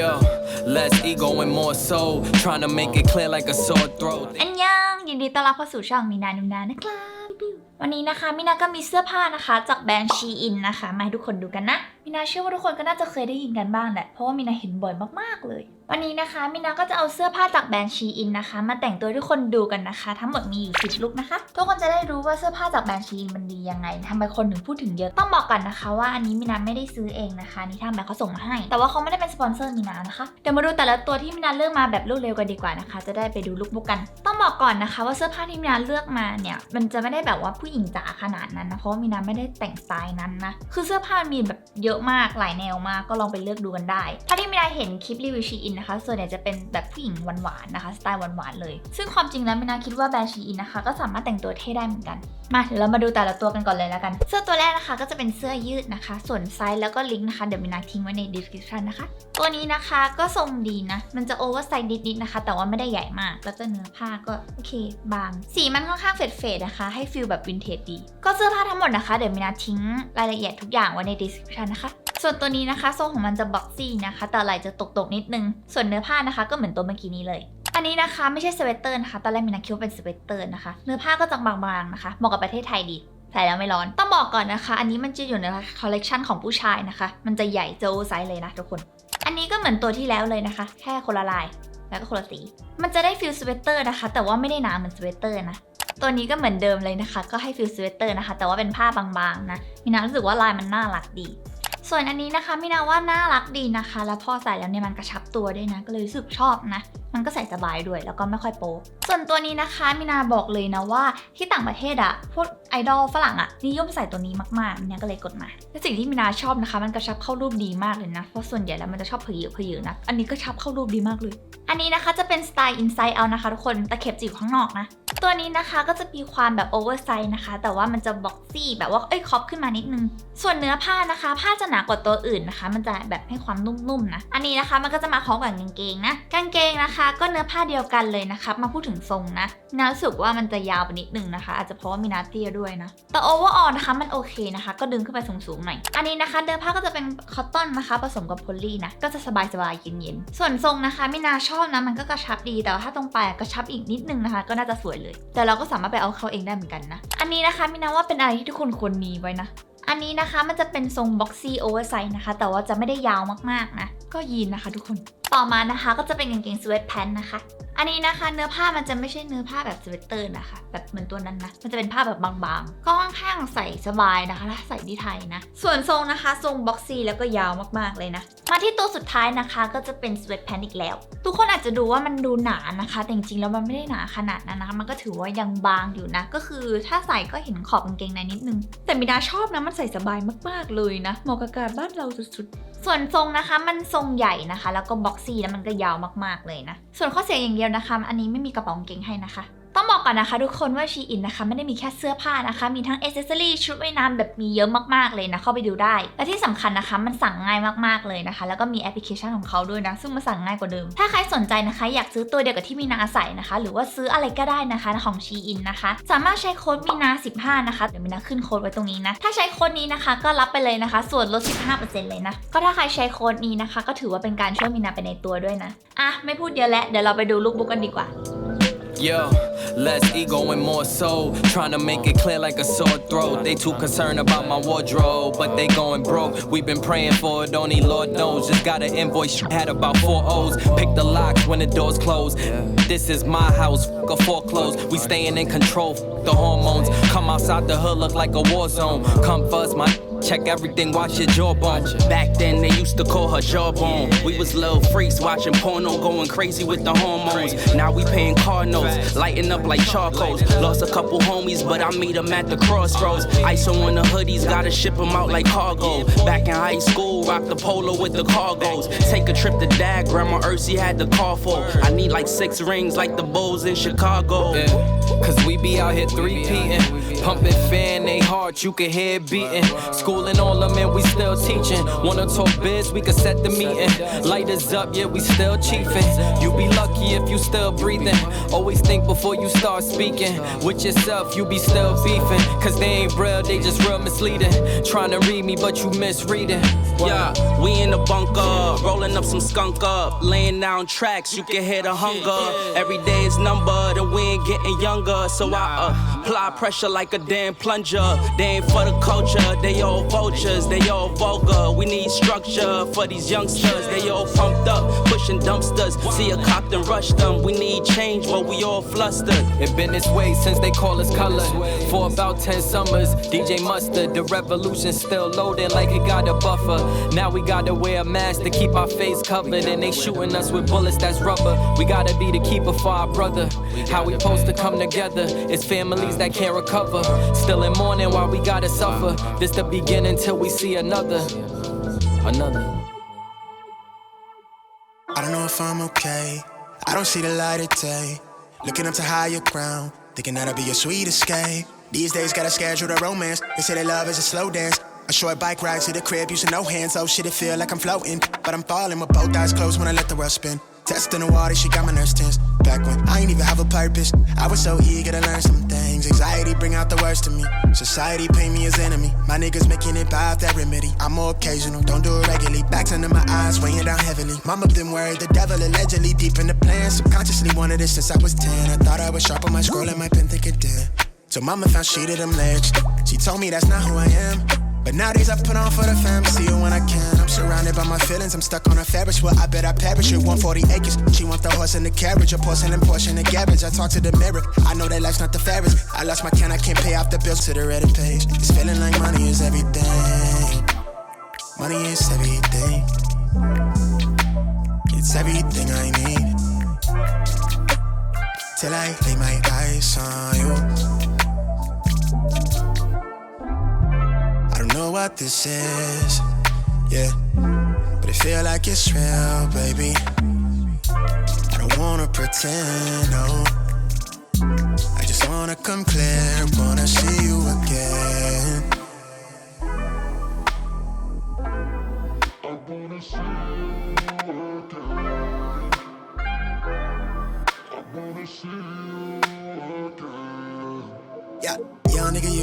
Yo, less ego and more soul. Trying to make it clear like a sore throat. อันยังยินดีต้อนรับเข้าสู่ช่องมีนานุนานะครับ วันนี้นะคะมินาก็มีเสื้อผ้านะคะ จากแบรนด์ชีอินนะคะ มาให้ทุกคนดูกันนะมินาเชื่อว่าทุกคนก็น่าจะเคยได้ยินกันบ้างแหละ เพราะว่ามินาเห็นบ่อยมากๆเลย วันนี้นะคะมินาก็จะเอาเสื้อผ้าจากแบรนด์ชีอินนะคะ มาแต่งตัวให้ทุกคนดูกันนะคะ ทั้งหมดมีอยู่10ลุคนะคะ ทุกคนจะได้รู้ว่าเสื้อผ้าจากแบรนด์ชีอินมันดียังไงทำไมคนถึงพูดถึงเยอะ ต้องบอกกันนะคะ ว่าอันนี้มินาไม่ได้ซื้อเองนะคะนี่ทางแบรนด์เขาส่งมาให้ แต่ว่าเขาไม่ได้เป็นสปอนเซอร์มินานะคะ เดี๋ยวมาดูแต่ละตัวที่มินาเลือกมาแบบรวดเร็วกันดีกว่านะคะ จะได้ไปดูลุคบุกกัน ต้องบอกก่อนนะคะว่าเสื้อผ้าที่มินาเลือกมาเนี่ย มันจะไม่ได้แบบว่าผู้หญิงจ๋าขนาดนั้นนะ เพราะมินาไม่ได้แต่งสไตล์นั้นนะ คือเสื้อผ้ามีแบบเยยอะมากหลายแนวมากก็ลองไปเลือกดูกันได้ถ้าที่มินาเห็นคลิปรีวิวชีอินนะคะ ส่วนใหญ่จะเป็นแบบผู้หญิงหวานๆนะคะสไตล์หวานๆเลย ซึ่งความจริงแล้วมินาคิดว่าแบรนด์ชีอินนะคะ ก็สามารถแต่งตัวเท่ได้เหมือนกัน มาเดี๋ยวเรามาดูแต่ละตัวกันก่อนเลยแล้วกัน เสื้อตัวแรกนะคะก็จะเป็นเสื้อยืดนะคะ ส่วนไซส์แล้วก็ลิงก์นะคะเดี๋ยวมินาทิ้งไว้ใน description นะคะ ตัวนี้นะคะก็ทรงดีนะ มันจะโอเวอร์ไซส์นิดๆนะคะ แต่ว่าไม่ได้ใหญ่มาก แล้วก็เนื้อผ้าก็โอเคบาง สีมันค่อนข้างเฟดๆนะคะ ให้ฟีลแบบวินเทจดี ก็เสื้อผ้าทั้งหมดนะคะเดี๋ยวมินาทิ้งรายละเอียดทุกอย่างไว้ใน description นะคะส่วนตัวนี้นะคะทรงของมันจะบ็อกซี่นะคะ แต่ไหล่จะตกๆนิดนึง ส่วนเนื้อผ้านะคะก็เหมือนตัวเมื่อกี้นี้เลย อันนี้นะคะไม่ใช่สเวตเตอร์นะคะ ตอนแรกมินาคิดว่าเป็นสเวตเตอร์นะคะ เนื้อผ้าก็จะบางๆนะคะเหมาะกับประเทศไทยดีใส่แล้วไม่ร้อน ต้องบอกก่อนนะคะ อันนี้มันจะอยู่ในคอลเลกชันของผู้ชายนะคะ มันจะใหญ่เจอไซส์เลยนะทุกคน อันนี้ก็เหมือนตัวที่แล้วเลยนะคะ แค่คนละลาย แล้วก็คนละสี มันจะได้ฟิลสเวตเตอร์นะคะ แต่ว่าไม่ได้หนาเหมือนสเวตเตอร์นะ ตัวนี้ก็เหมือนเดิมเลยนะคะ ก็ให้ฟิลสเวตเตอร์นะคะ แต่ว่าเป็นผ้าบางๆนะมินารู้สึกว่าลายมันน่ารักดี ส่วนอันนี้นะคะมินาว่าน่ารักดีนะคะ แล้วพอใส่แล้วเนี่ยมันกระชับตัวด้วยนะ ก็เลยรู้สึกชอบนะ มันก็ใส่สบายด้วยแล้วก็ไม่ค่อยโป๊ส่วนตัวนี้นะคะมินาบอกเลยนะว่าที่ต่างประเทศอะพวกไอดอลฝรั่งอะนิยมใส่ตัวนี้มากๆมินาก็เลยกดมาและสิ่งที่มินาชอบนะคะ มันกระชับเข้ารูปดีมากเลยนะเพราะส่วนใหญ่แล้วมันจะชอบเพยือเพยือนะอันนี้ก็ชับเข้ารูปดีมากเลย อันนี้นะคะจะเป็นสไตล์ inside out นะคะ ทุกคนตะเข็บจะอยู่ข้างนอกนะ ตัวนี้นะคะก็จะมีความแบบโอเวอร์ไซส์นะคะ แต่ว่ามันจะบ็อกซี่แบบว่าเอ้ยครอบขึ้นมานิดนึง ส่วนเนื้อผ้านะคะ ผ้าจะหนากว่าตัวอื่นนะคะ มันจะแบบให้ความนุ่มๆนะ อันนี้นะคะมันก็จะมาพร้อมกับกางเกงนะ กางเกงนะคะ ก็เนื้อผ้าเดียวกันเลยนะคะ มาพูดถึงทรงนะมินารู้สึกว่ามันจะยาวไปนิดนึงนะคะ อาจจะเพราะว่ามีนาเตี้ยด้วยนะ แต่โอเวอร์ออลนะคะมันโอเคนะคะ ก็ดึงขึ้นไปสูงๆหน่อย อันนี้นะคะเนื้อผ้าก็จะเป็นคอตตอนนะคะ ผสมกับโพลีนะ ก็จะสบายๆเย็นๆ ส่วนทรงนะคะมินาชอบนะ มันก็กระชับดี แต่ว่าถ้าตรงปลายกระชับอีกนิดนึงนะคะ ก็น่าจะสวยเลยแต่เราก็สามารถไปเอาเข้าเองได้เหมือนกันนะ อันนี้นะคะมินาว่าเป็นอะไรที่ทุกคนควรมีไว้นะ อันนี้นะคะมันจะเป็นทรงบ็อกซี่โอเวอร์ไซส์นะคะ แต่ว่าจะไม่ได้ยาวมากๆนะ ก็ยีนนะคะทุกคน ต่อมานะคะก็จะเป็นกางเกงสเวตแพนนะคะ อันนี้นะคะเนื้อผ้ามันจะไม่ใช่เนื้อผ้าแบบสเวตเตอร์นะคะ แบบเหมือนตัวนั้นนะ มันจะเป็นผ้าแบบบางๆ ก็ค่อนข้างใส่สบายนะคะถ้าใส่ที่ไทยนะ ส่วนทรงนะคะ ทรงบ็อกซี่แล้วก็ยาวมากๆเลยนะ มาที่ตัวสุดท้ายนะคะก็จะเป็นสเวตแพนอีกแล้ว ทุกคนอาจจะดูว่ามันดูหนานะคะ แต่จริงๆแล้วมันไม่ได้หนาขนาดนั้นนะคะ มันก็ถือว่ายังบางอยู่นะ ก็คือถ้าใส่ก็เห็นขอบกางเกงในนิดนึง แต่มิดาชอบนะมันใส่สบายมากๆเลยนะเหมาะกับการบ้านเราสุดๆ ส่วนทรงนะคะมันทรงใหญ่นะคะ แล้วก็บ็อกซี่แล้วมันก็ยาวมากๆเลยนะ ส่วนข้อเสียอย่างเดียวนะคะ อันนี้ไม่มีกระเป๋ากางเกงให้นะคะ บอกก่อนนะคะ ทุกคนว่าชีอินนะคะไม่ได้มีแค่เสื้อผ้านะคะ มีทั้งเอเซอรี่ชุดว่ายน้ำแบบมีเยอะมากๆเลยนะเข้าไปดูได้ และที่สำคัญนะคะมันสั่งง่ายมากๆเลยนะคะ แล้วก็มีแอปพลิเคชันของเขาด้วยนะ ซึ่งมันสั่งง่ายกว่าเดิม ถ้าใครสนใจนะคะ อยากซื้อตัวเดียวกับที่มีนาใส่นะคะ หรือว่าซื้ออะไรก็ได้นะคะของชีอินนะคะ สามารถใช้โค้ดมีนา15นะคะเดี๋ยวมีนาขึ้นโค้ดไว้ตรงนี้นะถ้าใช้โค้ดนี้นะคะก็รับไปเลยนะคะ ส่วนลด 15%เลยนะก็ถ้าใครใช้โค้ดนี้นะคะ ก็ถือว่าเป็นการช่วยมีนาไปในตัวด้วยนะอะไม่พูดเยอะแล้วเดี๋ยวเราไปดูลูกบุ๊กกันดีกว่า Yeah, less ego and more soul. Trying to make it clear like a sore throat. They too concerned about my wardrobe, but they going broke. We've been praying for it, only Lord knows. Just got an invoice, had about four O's. Pick the locks when the doors close. This is my house, fuck a foreclose. We staying in control, the hormones. Come outside the hood, look like a war zone. Come first, my check everything, watch your jawbone. Back then, they used to call her jawbone. We was little freaks watching porno, going crazy with the hormones. Now we paying car notes, lighting up like charcoals. Lost a couple homies, but I meet them at the crossroads. ISO on the hoodies, gotta ship them out like cargo. Back in high school, rock the polo with the cargos. Take a trip to dad, Grandma Ursi had the car for. I need like six rings like the Bulls in Chicago. Cause we be out here three peating. Pumping fan, they heart, you can hear beating. Schooling all them and we still teaching. Wanna talk biz, we can set the meeting. Lighters up, yeah, we still chiefing. You be lucky if you still breathing. Always think before you start speaking. With yourself, you be still beefing. Cause they ain't real, they just real misleading. Trying to read me, but you misreading. Yeah, we in the bunker, rolling up some skunk up, laying down tracks, you can hear the hunger. Every day is numbered and we ain't getting younger, so I uh, apply pressure like a damn plunger. They ain't for the culture, they all vultures, they all vulgar. We need structure for these youngsters, they all pumped up, pushing dumpsters. See a cop and rush them. We need change, but we all flustered. It been this way since they call us color. For about 10 summers, DJ Mustard, the revolution still loading like it got a buffer. Now we gotta wear a mask to keep our face covered, and they shooting us with bullets that's rubber. We gotta be the keeper for our brother. How we supposed to come together? It's families that can't recover. Still in mourning while we gotta suffer. This the beginning till we see another. Another. I don't know if I'm okay. I don't see the light of day. Looking up to higher ground, thinking that'll be your sweet escape. These days, gotta schedule a romance. They say that love is a slow dance. A short bike ride to the crib, using no hands. Oh shit, it feel like I'm floating. But I'm falling with both eyes closed when I let the world spin. Testing the water, she got my nerves tense. Back when I ain't even have a purpose, I was so eager to learn some things. Anxiety bring out the worst in me. Society paint me as enemy. My niggas making it by that remedy. I'm more occasional, don't do it regularly. Backs under my eyes, weighing down heavily. Mama been worried, the devil allegedly deep in the plan. Subconsciously wanted it since I was 10. I thought I was sharp on my scroll and my pen thinking dead. So mama found she did them legs. She told me that's not who I am. But nowadays I put on for the fam, see you when I can. I'm surrounded by my feelings, I'm stuck on a fabric. Well, I bet I perish with 140 acres. She want the horse and the carriage, a porcelain portion of garbage. I talk to the mirror, I know that life's not the fairest. I lost my can, I can't pay off the bills to the Reddit page. It's feeling like money is everything. Money is everything. It's everything I need. Till I lay my eyes on you. Know what this is, yeah. But it feel like it's real, baby. I don't wanna pretend, no. I just wanna come clear, wanna see you again. Yeah,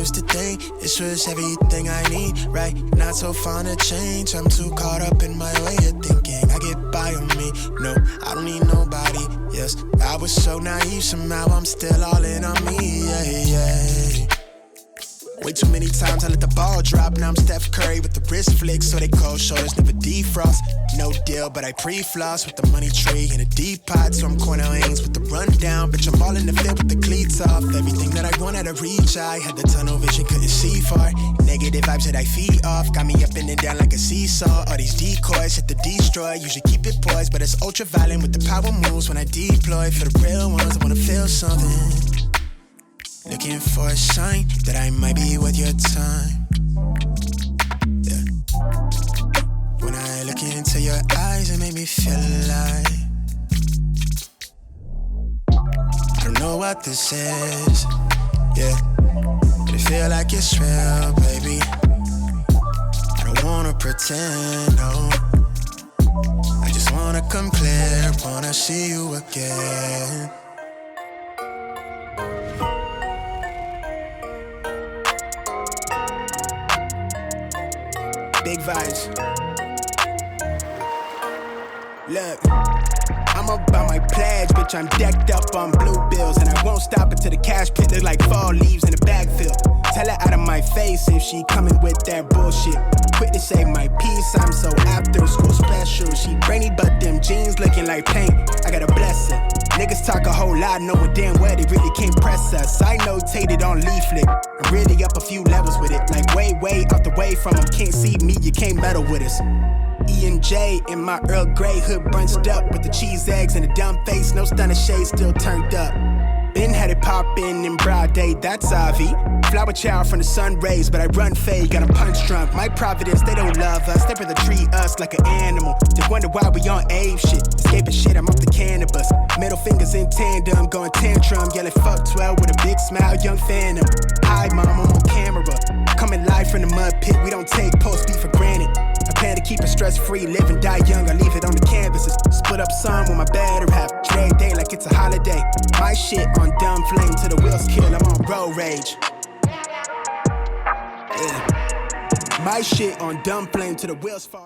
used to think this was everything I need, right? Not so fond of change. I'm too caught up in my way of thinking. I get by on me. No, I don't need nobody. Yes, I was so naive. Somehow I'm still all in on me. Yeah, yeah. Way too many times I let the ball drop. Now I'm Steph Curry with the wrist flick, so they cold shoulders never defrost. No deal, but I pre-floss with the money tree in a deep pot. So I'm corner lanes with the rundown. Bitch, I'm all in the fit with the cleats off. Everything that I wanted to reach, I had the tunnel vision, couldn't see far. Negative vibes that I feed off got me up and then down like a seesaw. All these decoys hit the destroy. Usually keep it poised, but it's ultra violent with the power moves when I deploy. For the real ones, I wanna feel something. Looking for a sign that I might be worth your time. Yeah. When I look into your eyes, it make me feel alive. I don't know what this is, yeah. But it feel like it's real, baby. I don't wanna pretend, no. I just wanna come clear, wanna see you again. Big vibes. Look, I'm about my pledge, bitch. I'm decked up on blue bills, and I won't stop until the cash pit look like fall leaves in a backfill. Tell her out of my face if she coming with that bullshit. Quick to say my piece, I'm so after school special. She brainy, but them jeans looking like paint. I got a blessing. Niggas talk a whole lot, knowing damn well they really can't press us. I notated on leaflet. I'm really up a few levels with it. Like way, way out the way from them. Can't see me, you can't meddle with us. E and J in my Earl Grey hood bunched up with the cheese eggs and a dumb face, no stunner shade still turned up. Poppin' in broad day, that's Avi. Flower child from the sun rays, but I run fade, got a punch drunk. My providence, they don't love us, they rather treat us like an animal. They wonder why we on ape shit. Escaping shit, I'm off the cannabis. Middle fingers in tandem, going tantrum, yelling fuck 12 with a big smile, young phantom. Hi, mom, I'm on camera. Coming live from the mud pit, we don't take post beat for granted. Plan to keep it stress free, live and die young. I leave it on the canvases. Split up some with my better half. Trade day like it's a holiday. My shit on dumb flame till the wheels kill. I'm on road rage. Yeah. My shit on dumb flame till the wheels fall.